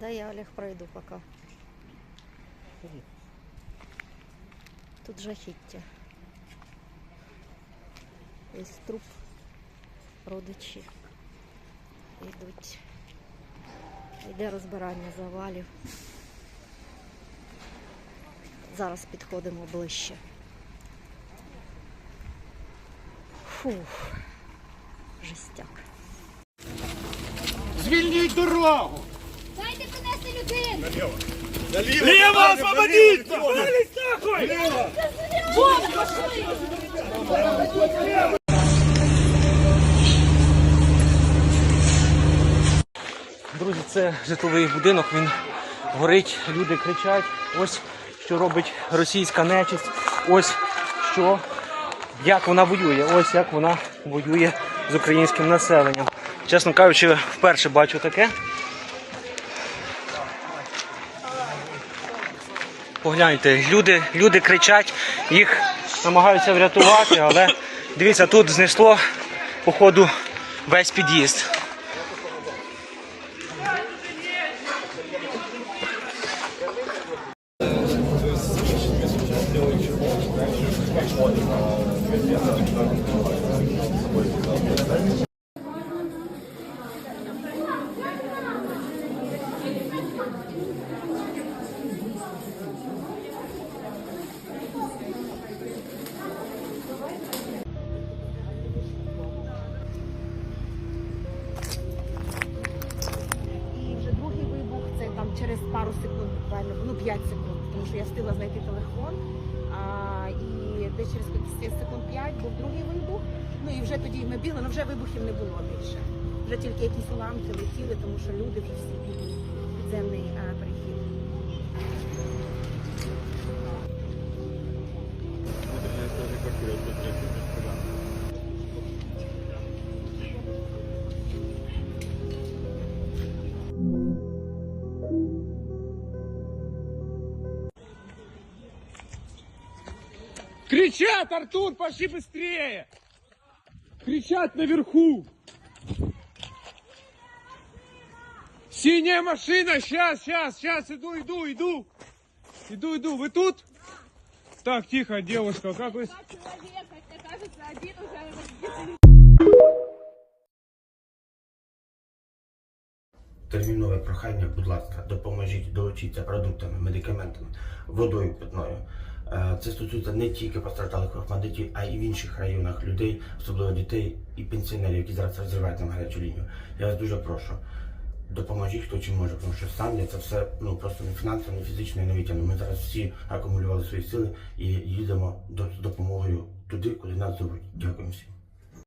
Да, я Олег пройду пока. Тут жахіття. Ось труп родичі. Йдуть. Йде розбирання завалів. Зараз підходимо ближче. Фух. Жестяк. Звільніть дорогу! Принести людину! Ліво! Вались! Друзі, це житловий будинок, він горить, люди кричать. Ось що робить російська нечисть. Ось що, як вона воює, ось як вона воює з українським населенням. Чесно кажучи, вперше бачу таке. Погляньте, люди, люди кричать, їх намагаються врятувати, але дивіться, тут знесло, походу, весь під'їзд. Через пару секунд, буквально ну 5 секунд, тому що я встигла знайти телефон. А, і десь через секунд 5 був другий вибух. Ну і вже тоді ми бігли, але вже вибухів не було більше. Вже тільки якісь уламки летіли, тому що люди всі бігли підземний перехід. Кричат, Артур, пошли быстрее! Кричат наверху! Синяя машина, сейчас, сейчас, сейчас, иду, иду, иду! Иду, иду, вы тут? Так, тихо, девушка, как вы... Термінове прохання, будь ласка, допоможіть, долучіться продуктами, медикаментами, водою питною. Е, Це стосується не тільки постраждалих охмадитів, а й в інших районах людей, особливо дітей і пенсіонерів, які зараз розривають нам гарячу лінію. Я вас дуже прошу. Допоможіть, хто чим може, тому що сам я це все ну просто не фінансово, не фізично не витягну. Ми зараз всі акумулювали свої сили і їдемо до- допомогою туди, куди нас зовуть. Дякую всім.